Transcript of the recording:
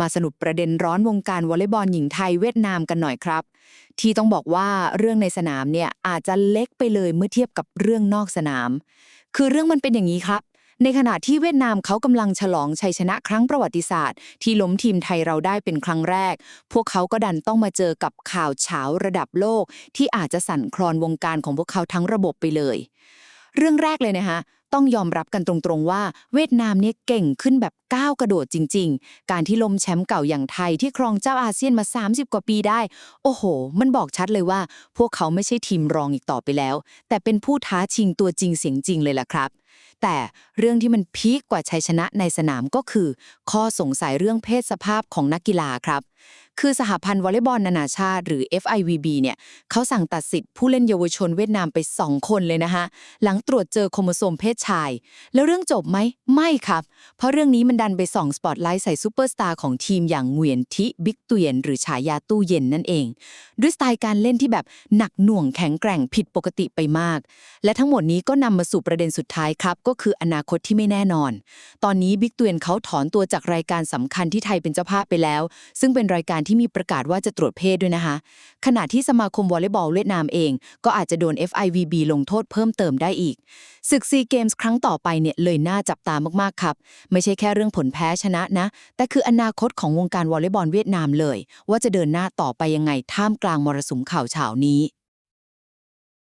มาสรุปประเด็นร้อนวงการวอลเลย์บอลหญิงไทยเวียดนามกันหน่อยครับ ที่ต้องบอกว่าเรื่องในสนามเนี่ยอาจจะเล็กไปเลยเมื่อเทียบกับเรื่องนอกสนาม คือเรื่องมันเป็นอย่างนี้ครับ ในขณะที่เวียดนามเขากำลังฉลองชัยชนะครั้งประวัติศาสตร์ ที่ล้มทีมไทยเราได้เป็นครั้งแรก พวกเขาก็ดันต้องมาเจอกับข่าวเฉาระดับโลก ที่อาจจะสั่นคลอนวงการของพวกเขาทั้งระบบไปเลย เรื่องแรกเลยนะคะ ต้องยอมรับกันตรงๆว่า เวียดนามเนี่ยเก่งขึ้นแบบก้าวกระโดดจริง ๆ การที่ล้มแชมป์เก่าอย่างไทยที่ครองเจ้าอาเซียนมา 30 กว่าปีได้ โอ้โห มันบอกชัดเลยว่า พวกเขาไม่ใช่ทีมรองอีกต่อไปแล้ว แต่เป็นผู้ท้าชิงตัวจริงเสียงจริงเลยล่ะครับแต่เรื่องที่มันพีคกว่าชัยชนะในสนามก็คือ ข้อสงสัยเรื่องเพศสภาพของนักกีฬาครับ คือสหพันธ์วอลเลย์บอลนานาชาติ หรือ FIVB เนี่ยเขาสั่งตัดสิทธิ์ผู้เล่นเยาวชนเวียดนามไป 2 คนเลยนะคะหลังตรวจเจอโครโมโซมเพศชาย แล้วเรื่องจบไหม ไม่ครับ เพราะเรื่องนี้มันดันไปส่องสปอตไลท์ใส่ซูเปอร์สตาร์ของทีมอย่างเหวียนทิบิ๊กเตียนหรือฉายาตู้เย็นนั่นเอง ด้วยสไตล์การเล่นที่แบบหนักหน่วงแข็งแกร่งผิดปกติไปมาก และทั้งหมดนี้ก็นำมาสู่ประเด็นสุดท้ายครับ ก็คืออนาคตที่ไม่แน่นอน ตอนนี้บิ๊กเตียนเขาถอนตัวจากรายการสำคัญที่ไทยเป็นเจ้าภาพไปแล้ว ซึ่งเป็นรายการที่มีประกาศว่าจะตรวจเพศด้วยนะคะ ขณะที่สมาคมวอลเลย์บอลเวียดนามเอง ก็อาจจะโดน FIVB ลงโทษเพิ่มเติมได้อีก ศึกซีเกมส์ครั้งต่อไปเนี่ยเลยน่าจับตามากๆครับ ไม่ใช่แค่เรื่องผลแพ้ชนะนะ แต่คืออนาคตของวงการวอลเลย์บอลเวียดนามเลย ว่าจะเดินหน้าต่อไปยังไงท่ามกลางมรสุมข่าวเฉานี้